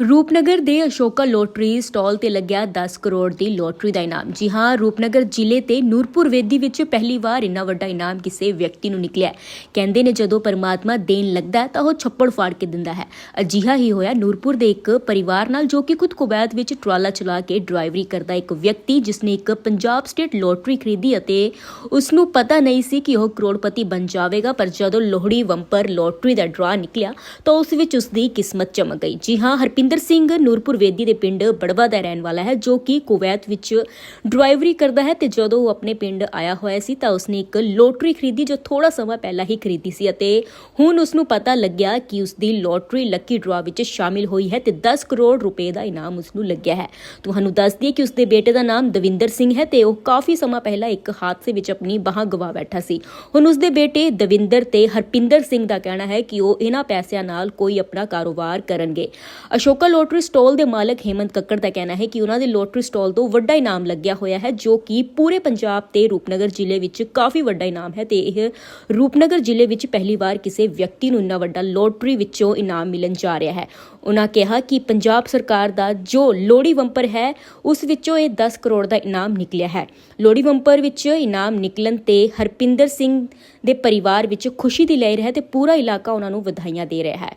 ਰੂਪਨਗਰ ਦੇ Ashoka lottery stall ਤੇ ਲੱਗਿਆ 10 ਕਰੋੜ ਦੀ ਲੋਟਰੀ ਦਾ ਇਨਾਮ। ਜੀ ਹਾਂ, ਰੂਪਨਗਰ ਜ਼ਿਲ੍ਹੇ ਤੇ ਨੂਰਪੁਰ ਵੇਦੀ ਵਿੱਚ ਪਹਿਲੀ ਵਾਰ ਇੰਨਾ ਵੱਡਾ ਇਨਾਮ ਕਿਸੇ ਵਿਅਕਤੀ ਨੂੰ ਨਿਕਲਿਆ ਕਹਿੰਦੇ ਨੇ ਜਦੋਂ ਪਰਮਾਤਮਾ ਦੇਣ ਲੱਗਦਾ ਤਾਂ ਉਹ ਛੱਪੜ ਫਾੜ ਕੇ ਦਿੰਦਾ ਹੈ। ਅਜਿਹਾ ਹੀ ਹੋਇਆ ਨੂਰਪੁਰ ਦੇ ਇੱਕ ਪਰਿਵਾਰ ਨਾਲ ਜੋ ਕਿ ਖੁਦ ਕੁਵੈਤ ਵਿੱਚ ਟਰਾਲਾ ਚਲਾ ਕੇ ਡਰਾਈਵਰੀ ਕਰਦਾ ਇੱਕ ਵਿਅਕਤੀ ਜਿਸ ਨੇ ਇੱਕ ਪੰਜਾਬ ਸਟੇਟ ਲੋਟਰੀ ਖਰੀਦੀ ਅਤੇ ਉਸ ਨੂੰ ਪਤਾ ਨਹੀਂ ਸੀ ਕਿ ਉਹ ਕਰੋੜਪਤੀ ਬਣ ਜਾਵੇਗਾ, ਪਰ ਜਦੋਂ ਲੋਹੜੀ ਵੰਪਰ ਲੋਟਰੀ ਦਾ ਡਰਾ ਨਿਕਲਿਆ ਤਾਂ ਉਸ ਵਿੱਚ ਉਸ ਦੀ ਕਿਸਮਤ ਚਮਕ ਗਈ। ਜੀ ਹਾਂ ਹਰਪੀ ਹਰਪਿੰਦਰ ਸਿੰਘ ਨੂਰਪੁਰ ਵੇਦੀ ਦੇ ਪਿੰਡ ਬੜਵਾ ਦਾ ਰਹਿਣ ਵਾਲਾ ਹੈ, ਜੋ ਕਿ ਕੁਵੈਤ ਵਿੱਚ ਡਰਾਈਵਰੀ ਕਰਦਾ ਹੈ ਤੇ ਜਦੋਂ ਉਹ ਆਪਣੇ ਪਿੰਡ ਆਇਆ ਹੋਇਆ ਸੀ ਤਾਂ ਉਸਨੇ ਇੱਕ ਲੋਟਰੀ ਖਰੀਦੀ ਜੋ ਥੋੜਾ ਸਮਾਂ ਪਹਿਲਾਂ ਹੀ ਖਰੀਦੀ ਸੀ ਅਤੇ ਹੁਣ ਉਸ ਨੂੰ ਪਤਾ ਲੱਗਿਆ ਕਿ ਉਸ ਦੀ ਲੋਟਰੀ ਲੱਕੀ ਡਰਾ ਵਿੱਚ ਸ਼ਾਮਿਲ ਹੋਈ ਹੈ ਤੇ 10 ਕਰੋੜ ਰੁਪਏ ਦਾ ਇਨਾਮ ਉਸ ਨੂੰ ਲੱਗਿਆ ਹੈ। ਤੁਹਾਨੂੰ ਦੱਸ ਦਈਏ ਕਿ ਉਸ ਦੇ ਬੇਟੇ ਦਾ ਨਾਮ ਦਵਿੰਦਰ ਸਿੰਘ ਹੈ ਤੇ ਉਹ ਕਾਫੀ ਸਮਾਂ ਪਹਿਲਾਂ ਇੱਕ ਹਾਦਸੇ ਵਿੱਚ ਆਪਣੀ ਬਾਹਾਂ ਗਵਾ ਬੈਠਾ ਸੀ। ਹੁਣ ਉਸ ਦੇ ਬੇਟੇ ਦਵਿੰਦਰ ਤੇ ਹਰਪਿੰਦਰ ਸਿੰਘ ਦਾ ਕਹਿਣਾ ਹੈ ਕਿ ਉਹ ਇਹਨਾਂ ਪੈਸਿਆਂ ਨਾਲ ਕੋਈ ਆਪਣਾ ਕਾਰੋਬਾਰ ਕਰਨਗੇ। ਅਸ਼ੋਕਾ ਲੋਟਰੀ ਸਟਾਲ ਦੇ ਮਾਲਕ ਹੇਮੰਤ ਕੱਕੜ ਦਾ ਕਹਿਣਾ ਹੈ ਕਿ ਉਹਨਾਂ ਦੇ ਲੋਟਰੀ ਸਟਾਲ ਤੋਂ ਵੱਡਾ ਇਨਾਮ ਲੱਗਿਆ ਹੋਇਆ ਹੈ, ਜੋ ਕਿ ਪੂਰੇ ਪੰਜਾਬ ਤੇ ਰੂਪਨਗਰ ਜ਼ਿਲ੍ਹੇ ਵਿੱਚ ਕਾਫੀ ਵੱਡਾ ਇਨਾਮ ਹੈ ਤੇ ਇਹ ਰੂਪਨਗਰ ਜ਼ਿਲ੍ਹੇ ਵਿੱਚ ਪਹਿਲੀ ਵਾਰ ਕਿਸੇ ਵਿਅਕਤੀ ਨੂੰ ਇੰਨਾ ਵੱਡਾ ਲੋਟਰੀ ਵਿੱਚੋਂ ਇਨਾਮ ਮਿਲਣ ਜਾ ਰਿਹਾ ਹੈ। ਉਹਨਾਂ ਕਿਹਾ ਕਿ ਪੰਜਾਬ ਸਰਕਾਰ ਦਾ ਜੋ ਲੋੜੀ ਵੰਪਰ ਹੈ, ਉਸ ਵਿੱਚੋਂ ਇਹ 10 ਕਰੋੜ ਦਾ ਇਨਾਮ ਨਿਕਲਿਆ ਹੈ। ਲੋੜੀ ਵੰਪਰ ਵਿੱਚ ਇਨਾਮ ਨਿਕਲਣ ਤੇ ਹਰਪਿੰਦਰ ਸਿੰਘ ਦੇ ਪਰਿਵਾਰ ਵਿੱਚ ਖੁਸ਼ੀ ਦੀ ਲਹਿਰ ਹੈ ਤੇ ਪੂਰਾ ਇਲਾਕਾ ਉਹਨਾਂ ਨੂੰ ਵਧਾਈਆਂ ਦੇ ਰਿਹਾ ਹੈ।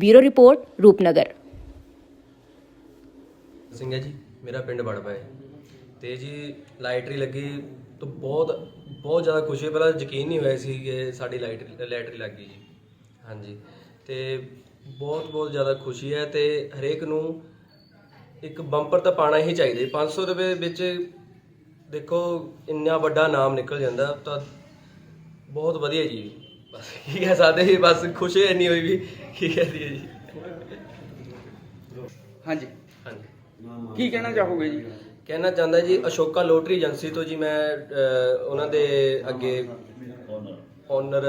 Bureau report Rupnagar. ਸਿੰਘ ਹੈ ਜੀ, ਮੇਰਾ ਪਿੰਡ ਬੜਪਾ ਹੈ। ਤੇ ਜੀ ਲਾਈਟਰੀ ਲੱਗੀ ਤਾਂ ਬਹੁਤ ਬਹੁਤ ਜ਼ਿਆਦਾ ਖੁਸ਼ੀ ਪਹਿਲਾਂ ਯਕੀਨ ਨਹੀਂ ਹੋਇਆ ਸੀ ਕਿ ਸਾਡੀ ਲਾਈਟ ਲਾਈਟਰੀ ਲੱਗ ਗਈ ਜੀ। ਹਾਂਜੀ। ਤੇ ਬਹੁਤ ਬਹੁਤ ਜ਼ਿਆਦਾ ਖੁਸ਼ੀ ਹੈ ਤੇ ਹਰੇਕ ਨੂੰ ਇੱਕ ਬੰਪਰ ਤਾਂ ਪਾਣਾ ਹੀ ਚਾਹੀਦਾ ਜੀ। 500 ਰੁਪਏ ਵਿੱਚ ਦੇਖੋ, ਇੰਨਾ ਵੱਡਾ ਨਾਮ ਨਿਕਲ ਜਾਂਦਾ ਤਾਂ ਬਹੁਤ ਵਧੀਆ ਜੀ। ਬਸ, ਕੀ ਕਹਿ ਸਕਦੇ ਜੀ, ਬਸ ਖੁਸ਼ੀ ਇੰਨੀ ਹੋਈ ਵੀ, ਕੀ ਕਹਿ ਦਈਏ ਜੀ। ਹਾਂਜੀ। ਕੀ ਕਹਿਣਾ ਚਾਹੋਗੇ ਜੀ? ਕਹਿਣਾ ਚਾਹੁੰਦਾ ਜੀ ਅਸ਼ੋਕਾ ਲੋਟਰੀ ਏਜੰਸੀ ਤੋਂ ਜੀ ਮੈਂ ਅਹ, ਉਹਨਾਂ ਦੇ ਅੱਗੇ ਓਨਰ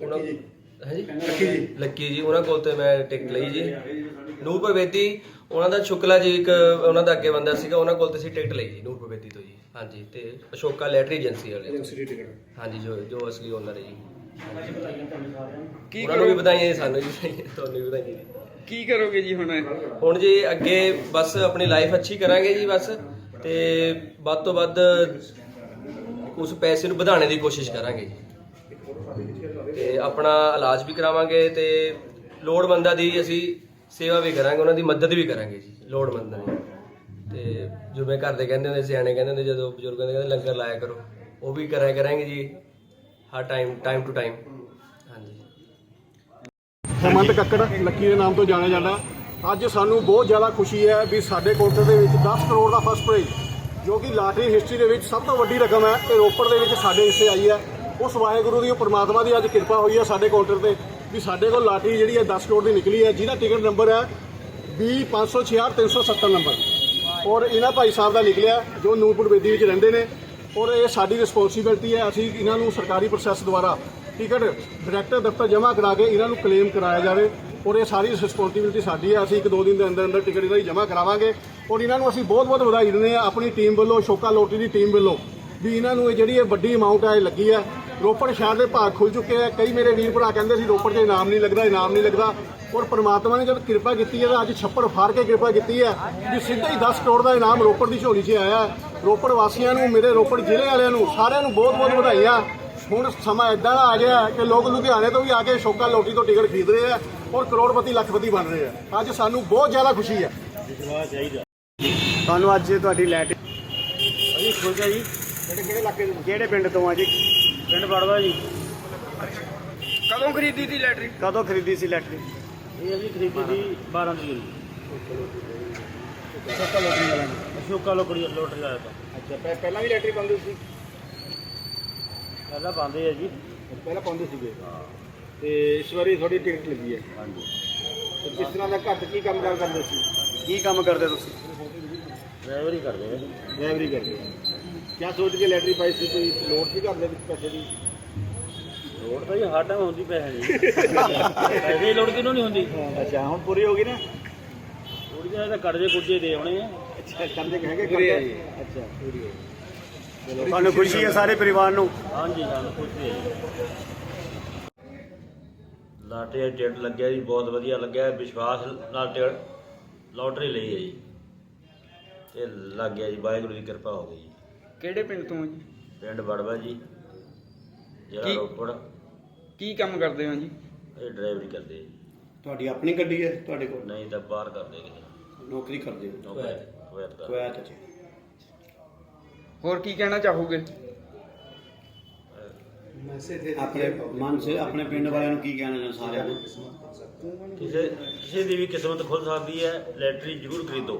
ਉਹਨਾਂ ਲੱਕੀ ਜੀ। ਲੱਕੀ ਜੀ। ਉਹਨਾਂ ਕੋਲ ਤੇ ਮੈਂ ਟਿਕਟ ਲਈ ਜੀ। ਨੂਰਪੁਰ ਵੇਦੀ ਉਹਨਾਂ ਦਾ ਸ਼ੁਕਲਾ ਜੀ ਇੱਕ ਉਹਨਾਂ ਦਾ ਅੱਗੇ ਬੰਦਾ ਸੀਗਾ ਉਹਨਾਂ ਕੋਲ ਤੇ ਅਸੀਂ ਟਿਕਟ ਲਈ ਜੀ ਨੂਰਪੁਰ ਵੇਦੀ ਤੋਂ ਜੀ। ਹਾਂਜੀ ਤੇ ਅਸ਼ੋਕਾ ਲੈਟਰੀ ਏਜੰਸੀ ਵਾਲੇ ਏਜੰਸੀ ਟਿਕਟ। ਹਾਂਜੀ ਜੋ ਜੋ ਅਸਲੀ ਓਨਰ ਹੈ ਜੀ। ਕੀ ਉਹਨਾਂ ਨੂੰ ਵੀ ਕਰੋ ਵਧਾਈਆਂ ਜੀ ਸਾਨੂੰ ਜੀ ਤੁਹਾਨੂੰ ਵੀ ਵਧਾਈਆਂ ਜੀ। ਕੀ ਕਰੋਗੇ ਜੀ ਹੁਣ? ਹੁਣ ਜੀ ਅੱਗੇ ਬਸ ਆਪਣੀ ਲਾਈਫ ਅੱਛੀ ਕਰਾਂਗੇ ਜੀ ਬਸ ਤੇ ਵੱਧ ਤੋਂ ਵੱਧ ਉਸ ਪੈਸੇ ਨੂੰ ਵਧਾਉਣ ਦੀ ਕੋਸ਼ਿਸ਼ ਕਰਾਂਗੇ ਜੀ। ਤੇ ਆਪਣਾ ਇਲਾਜ ਵੀ ਕਰਾਵਾਂਗੇ ਤੇ ਲੋੜਵੰਦਾਂ ਦੀ ਅਸੀਂ ਸੇਵਾ ਵੀ ਕਰਾਂਗੇ, ਉਹਨਾਂ ਦੀ ਮਦਦ ਵੀ ਕਰਾਂਗੇ ਜੀ, ਲੋੜਵੰਦਾਂ ਦੀ। ਤੇ ਜਿਵੇਂ ਘਰ ਦੇ ਕਹਿੰਦੇ ਹੁੰਦੇ, ਸਿਆਣੇ ਕਹਿੰਦੇ ਹੁੰਦੇ, ਜਦੋਂ ਬਜ਼ੁਰਗਾਂ ਦੇ ਕਹਿੰਦੇ, ਲੰਗਰ ਲਾਇਆ ਕਰੋ, ਉਹ ਵੀ ਕਰਿਆ ਕਰਾਂਗੇ ਜੀ, ਹਰ time time to time Hemant Kakkar, lucky ਦੇ ਨਾਮ ਤੋਂ ਜਾਣਿਆ ਜਾਂਦਾ। ਅੱਜ ਸਾਨੂੰ ਬਹੁਤ ਜ਼ਿਆਦਾ ਖੁਸ਼ੀ ਹੈ ਵੀ ਸਾਡੇ ਕਾਊਂਟਰ ਦੇ ਵਿੱਚ 10 ਕਰੋੜ ਦਾ ਫਸਟ ਪ੍ਰਾਈਜ਼, ਜੋ ਕਿ ਲਾਟਰੀ ਹਿਸਟਰੀ ਦੇ ਵਿੱਚ ਸਭ ਤੋਂ ਵੱਡੀ ਰਕਮ ਹੈ ਤੇ ਰੋਪੜ ਦੇ ਵਿੱਚ ਸਾਡੇ ਹਿੱਸੇ ਆਈ ਹੈ। ਉਸ ਵਾਹਿਗੁਰੂ ਦੀ, ਉਹ ਪ੍ਰਮਾਤਮਾ ਦੀ ਅੱਜ ਕਿਰਪਾ ਹੋਈ ਹੈ ਸਾਡੇ ਕਾਊਂਟਰ ਤੇ, ਵੀ ਸਾਡੇ ਕੋਲ ਲਾਟਰੀ ਜਿਹੜੀ ਹੈ 10 ਕਰੋੜ ਦੀ ਨਿਕਲੀ ਹੈ, ਜਿਹਦਾ ਟਿਕਟ ਨੰਬਰ ਹੈ 2056370 ਨੰਬਰ। ਔਰ ਇਹਨਾਂ ਭਾਈ ਸਾਹਿਬ ਦਾ ਨਿਕਲਿਆ, ਜੋ ਨੂਰਪੁਰ ਬੇਦੀ ਵਿੱਚ ਰਹਿੰਦੇ ਨੇ, ਔਰ ਇਹ ਸਾਡੀ ਰਿਸਪੌਂਸਿਬਿਲਟੀ ਹੈ, ਅਸੀਂ ਇਹਨਾਂ ਨੂੰ ਸਰਕਾਰੀ ਪ੍ਰੋਸੈਸ ਦੁਆਰਾ ਟਿਕਟ ਡਾਇਰੈਕਟਰ ਦਫ਼ਤਰ ਜਮ੍ਹਾਂ ਕਰਾ ਕੇ ਇਹਨਾਂ ਨੂੰ ਕਲੇਮ ਕਰਾਇਆ ਜਾਵੇ ਔਰ ਇਹ ਸਾਰੀ ਰਿਸਪੌਂਸਿਬਿਲਟੀ ਸਾਡੀ ਹੈ, ਅਸੀਂ ਇੱਕ ਦੋ ਦਿਨ ਦੇ ਅੰਦਰ ਅੰਦਰ ਟਿਕਟ ਇਹਨਾਂ ਦੀ ਜਮ੍ਹਾਂ ਕਰਾਵਾਂਗੇ ਔਰ ਇਹਨਾਂ ਨੂੰ ਅਸੀਂ ਬਹੁਤ ਬਹੁਤ ਵਧਾਈ ਦਿੰਦੇ ਹਾਂ ਆਪਣੀ ਟੀਮ ਵੱਲੋਂ, ਸ਼ੋਕਾ ਲੋਟਰੀ ਦੀ ਟੀਮ ਵੱਲੋਂ ਵੀ ਇਹਨਾਂ ਨੂੰ ਇਹ ਜਿਹੜੀ ਇਹ ਵੱਡੀ ਅਮਾਉਂਟ ਹੈ ਇਹ ਲੱਗੀ ਹੈ। ਰੋਪੜ ਸ਼ਹਿਰ ਦੇ ਭਾਗ ਖੁੱਲ ਚੁੱਕੇ ਆ ਕਈ ਮੇਰੇ ਵੀਰ ਭਰਾ ਕਹਿੰਦੇ ਸੀ, ਰੋਪੜ 'ਚ ਇਨਾਮ ਨਹੀਂ ਲੱਗਦਾ ਇਨਾਮ ਨਹੀਂ ਲੱਗਦਾ। ਔਰ ਪਰਮਾਤਮਾ ਨੇ ਜਦ ਕਿਰਪਾ ਕੀਤੀ ਹੈ ਤਾਂ ਅੱਜ ਛੱਪੜ ਫਾੜ ਕੇ ਕਿਰਪਾ ਕੀਤੀ ਹੈ ਵੀ ਸਿੱਧਾ ਹੀ 10 ਕਰੋੜ ਦਾ ਇਨਾਮ ਰੋਪੜ ਦੀ ਝੋਲੀ 'ਚ ਆਇਆ ਰੋਪੜ ਵਾਸੀਆਂ ਨੂੰ, ਮੇਰੇ ਰੋਪੜ ਜ਼ਿਲ੍ਹੇ ਵਾਲਿਆਂ ਨੂੰ ਸਾਰਿਆਂ ਨੂੰ ਬਹੁਤ ਬਹੁਤ ਵਧਾਈਆਂ। ਹੁਣ ਸਮਾਂ ਇਦਾਂ ਦਾ ਆ ਗਿਆ ਹੈ ਕਿ ਲੋਕ ਲੁਧਿਆਣੇ ਤੋਂ ਵੀ ਆ ਕੇ ਸ਼ੋਕਾ ਲੋਟਰੀ ਤੋਂ ਟਿਕਟ ਖਰੀਦ ਰਹੇ ਆ ਔਰ ਕਰੋੜਪਤੀ ਲੱਖਪਤੀ ਬਣ ਰਹੇ ਆ। ਅੱਜ ਸਾਨੂੰ ਬਹੁਤ ਜ਼ਿਆਦਾ ਖੁਸ਼ੀ ਹੈ ਤੁਹਾਨੂੰ ਅੱਜ ਤੁਹਾਡੀ ਲੈਟ ਖੁਸ਼ ਜੀ। ਕਿਹੜੇ ਕਿਹੜੇ ਇਲਾਕੇ ਦੇ ਕਿਹੜੇ ਪਿੰਡ ਤੋਂ ਆ ਜੀ? ਪਿੰਡ ਬੜਵਾ ਜੀ। ਕਦੋਂ ਖਰੀਦੀ ਸੀ ਲੈਟਰੀ? ਕਦੋਂ ਖਰੀਦੀ ਸੀ ਲੈਟਰੀ? ਇਹ ਅਸੀਂ ਖਰੀਦੀ ਸੀ 12 ਤਰੀਕ ਨੂੰ। ਅਸ਼ੋਕਾ ਲੋਕੜੀ ਲੋਟਰੀ ਲਾਇਆ ਤਾਂ। ਅੱਛਾ ਪਹਿਲਾਂ ਵੀ ਲੈਟਰੀ ਪਾਉਂਦੇ ਸੀ? ਪਹਿਲਾਂ ਪਾਉਂਦੇ ਆ ਜੀ। ਪਹਿਲਾਂ ਪਾਉਂਦੇ ਸੀਗੇ। ਤੇ ਇਸ ਵਾਰੀ ਤੁਹਾਡੀ ਟਿਕਟ ਲੱਗੀ ਹੈ। ਹਾਂਜੀ। ਤੇ ਕਿਸ ਤਰ੍ਹਾਂ ਦਾ ਘੱਟ ਕੀ ਕੰਮ ਕਾਰ ਕਰਦੇ ਸੀ? ਕੀ ਕੰਮ ਕਰਦੇ ਤੁਸੀਂ? ਡਰਾਈਵਰ ਕਰਦੇ ਆ ਡਰਾਈਵਰੀ ਕਰਦੇ ਕਿਆ ਸੋਚ ਕੇ ਲੈਟਰੀ ਪਾਈ ਸੀ? ਕੋਈ ਲੋੜ ਸੀ ਘਰ ਦੇ ਵਿੱਚ ਪੈਸੇ ਦੀ? ਲੋੜ ਤਾਂ ਜੀ ਹਰ ਟਾਈਮ ਹੁੰਦੀ ਪੈਸੇ ਦੀ ਪੈਸੇ ਦੀ ਲੋੜ ਕਿਹਨੂੰ ਨਹੀਂ ਹੁੰਦੀ? ਅੱਛਾ ਹੁਣ ਪੂਰੀ ਹੋ ਗਈ ਨਾ? ਥੋੜੀ ਜਿਹੀ ਤਾਂ ਕਰਜ਼ੇ ਕੁਰਜ਼ੇ ਦੇ ਆਉਣੇ ਆ। ਅੱਛਾ ਕੰਦੇ ਹੈਗੇ ਹੈ ਅੱਛਾ ਪੂਰੀ ਹੋ ਗਈ। ਤੁਹਾਨੂੰ ਖੁਸ਼ੀ ਹੈ ਸਾਰੇ ਪਰਿਵਾਰ ਨੂੰ? ਹਾਂਜੀ ਸਾਨੂੰ ਖੁਸ਼ੀ ਹੈ ਜੀ। ਲਾਟੇ ਟਿਕਟ ਲੱਗਿਆ ਜੀ ਬਹੁਤ ਵਧੀਆ ਲੱਗਿਆ ਵਿਸ਼ਵਾਸ ਨਾਲ ਟਿਕਟ ਲੋਟਰੀ ਲਈ ਹੈ ਜੀ। ਤੇ ਲੱਗ ਗਿਆ ਜੀ ਵਾਹਿਗੁਰੂ ਦੀ ਕਿਰਪਾ ਹੋ ਗਈ ਜੀ। ਕਿਹੜੇ ਪਿੰਡ ਤੋਂ ਹੋ ਜੀ? ਪਿੰਡ ਬੜਵਾ ਜੀ ਜਿਹੜਾ ਕੀ- ਰੋਪੜ। ਕੀ ਕੰਮ ਕਰਦੇ ਹੋ ਜੀ? ਇਹ ਡਰਾਈਵਰੀ ਕਰਦੇ ਜੀ। ਤੁਹਾਡੀ ਆਪਣੀ ਗੱਡੀ ਹੈ ਤੁਹਾਡੇ ਕੋਲ? ਨਹੀਂ ਤਾਂ ਬਾਹਰ ਕਰਦੇ ਕਿਤੇ। ਨੌਕਰੀ ਕਰਦੇ ਹੋ? ਨੌਕਰੀ ਕੁਵੈਤ ਕਰਦੇ ਚ। ਹੋਰ ਕੀ ਕਹਿਣਾ ਚਾਹੋਗੇ? ਆਪਣੇ ਮਨ ਸੇ ਆਪਣੇ ਪਿੰਡ ਵਾਲਿਆਂ ਨੂੰ ਕੀ ਕਹਿਣਾ ਚਾਹੁੰਦੇ ਸਾਰਿਆਂ ਨੂੰ? ਕਿਸੇ ਕਿਸੇ ਦੀ ਵੀ ਕਿਸਮਤ ਖੁੱਲ ਸਕਦੀ ਹੈ ਲੈਟਰੀ ਜ਼ਰੂਰ ਖਰੀਦੋ।